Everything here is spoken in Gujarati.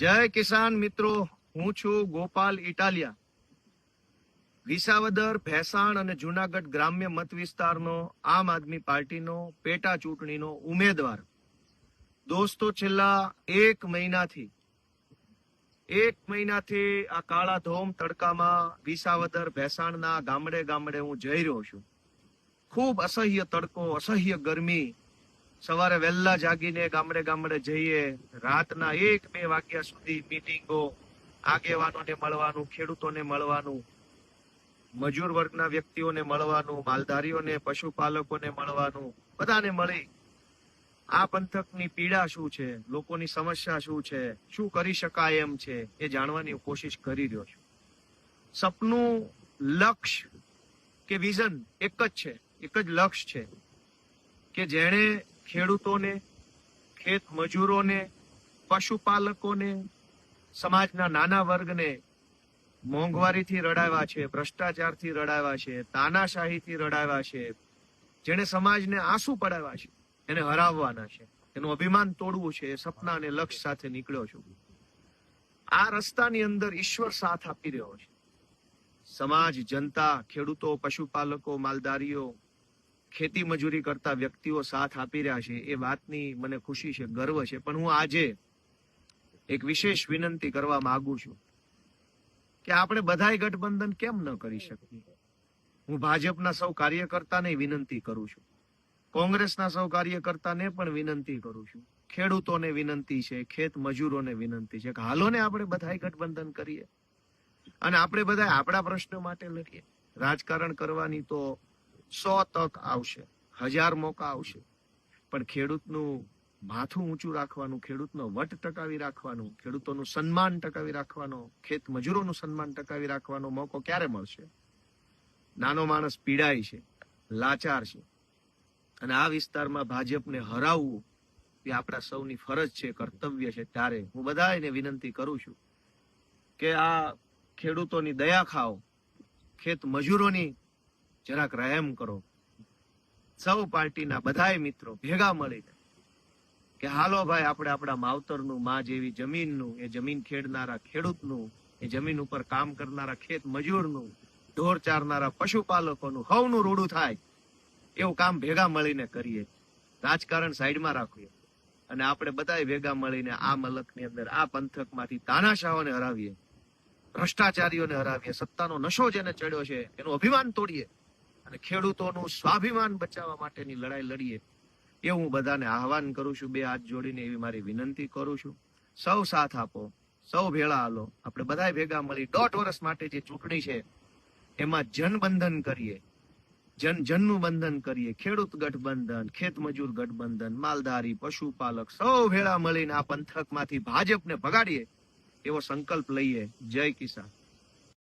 જય કિસાન મિત્રો, હું છું ગોપાલ ઇટાલિયા. વિસાવદર, ભેસાણ અને જુનાગઢ ગ્રામ્ય મત વિસ્તારનો આમ આદમી પાર્ટીનો પેટા ચૂંટણીનો ઉમેદવાર. દોસ્તો, છેલ્લા એક મહિનાથી એક મહિનાથી આ કાળા ધોમ તડકામાં વિસાવદર, ભેસાણના ગામડે ગામડે હું જઈ રહ્યો છું. ખૂબ અસહ્ય તડકો, અસહ્ય ગરમી સવારે વહેલા જાગીને ગામડે ગામડે જઈએ. રાતના એક બે વાગ્યા સુધી મીટિંગો આગેવાનોને મળવાનું, ખેડૂતોને મળવાનું, મજૂર વર્ગના વ્યક્તિઓને મળવાનું, માલધારીઓને, પશુપાલકોને મળવાનું, બધાને મળી. આ પંથકની પીડા શું છે? લોકોની સમસ્યા શું છે? શું કરી શકાય એમ છે? એ જાણવાની કોશિશ કરી રહ્યો છું. સપનું લક્ષ્ય કે વિઝન એક જ છે. એક જ લક્ષ્ય છે કે જેણે ખેડૂતોને, ખેત મજૂરોને, પશુપાલકોને, સમાજના નાના વર્ગને મોંઘવારીથી રડાવ્યા છે, ભ્રષ્ટાચારથી રડાવ્યા છે, તાનાશાહીથી રડાવ્યા છે, જેણે સમાજને આંસુ પડાવ્યા છે, એને હરાવવાના છે, એનું અભિમાન તોડવું છે, એ સપના અને લક્ષ્ય સાથે નીકળ્યો છું. આ રસ્તાની અંદર ઈશ્વર સાથ આપી રહ્યો છે. સમાજ, જનતા, ખેડૂતો, પશુપાલકો, માલધારીઓ ખેતી મજૂરી કરતા વ્યક્તિઓ સાથ આપી રહ્યા છે, એ વાતની મને ખુશી છે, ગર્વ છે. પણ હું આજે એક વિશેષ વિનંતી કરવા માંગુ છું કે આપણે બધાય ગઠબંધન કેમ ન કરી શકીએ? હું ભાજપના સૌ કાર્યકર્તાને વિનંતી કરું છું. કોંગ્રેસના સૌ કાર્યકર્તાને પણ વિનંતી કરું છું. ખેડૂતોને વિનંતી છે, ખેત મજૂરોને વિનંતી છે કે હાલો ને આપણે બધાય ગઠબંધન કરીએ. અને આપણે બધા આપણા પ્રશ્નો માટે લડીએ. રાજકારણ કરવાની તો સો તક આવશે, હજાર મોકા આવશે. પણ ખેડૂતનું માથું ઊંચું રાખવાનું, ખેડૂતનો વટ ટકાવી રાખવાનું, ખેડૂતોનું સન્માન ટકાવી રાખવાનો, ખેત મજૂરોનું સન્માન ટકાવી રાખવાનો મોકો ક્યારે મળશે? નાનો માણસ પીડાય છે, લાચાર છે. અને આ વિસ્તારમાં ભાજપને હરાવવું એ આપણા સૌની ફરજ છે, કર્તવ્ય છે. ત્યારે હું બધા એને વિનંતી કરું છું કે આ ખેડૂતોની દયા ખાઓ, ખેત મજૂરોની જરાક રહેમ કરો. સૌ પાર્ટીના બધાય મિત્રો ભેગા મળીને કે હાલો ભાઈ, આપણે આપણા માવતરનું, માં જેવી જમીનનું, એ જમીન ખેડનારા ખેડૂતનું, એ જમીન ઉપર કામ કરનારા ખેત મજૂરનું, ઢોર ચારનારા પશુપાલકોનું, હવનું રૂડું થાય. એવું કામ ભેગા મળીને કરીએ. રાજકારણ સાઈડમાં રાખીએ. અને આપણે બધાય ભેગા મળીને આ મલકની અંદર, આ પંથકમાંથી તાનાશાહોને હરાવીએ. ભ્રષ્ટાચારીઓને હરાવીએ. સત્તાનો નશો જેને ચડ્યો છે, એનું અભિમાન તોડીએ. અને ખેડૂતોનું સ્વાભિમાન બચાવવા માટેની લડાઈ લડીએ. એ હું બધાને આહવાન કરું છું, બે હાથ જોડીને એવી મારી વિનંતી કરું છું. સૌ સાથ આપો, સૌ ભેળા હાલો. આપણે બધા ભેગા મળી દોઢ વર્ષ માટે જે ચૂંટણી છે, એમાં જનબંધન કરીએ. જન જનનું બંધન કરીએ. ખેડૂત ગઠબંધન, ખેત મજૂર ગઠબંધન, માલધારી, પશુપાલક, સૌ ભેળા મળીને આ પંથકમાંથી ભાજપને ભગાડીએ એવો સંકલ્પ લઈએ. જય કિસાન.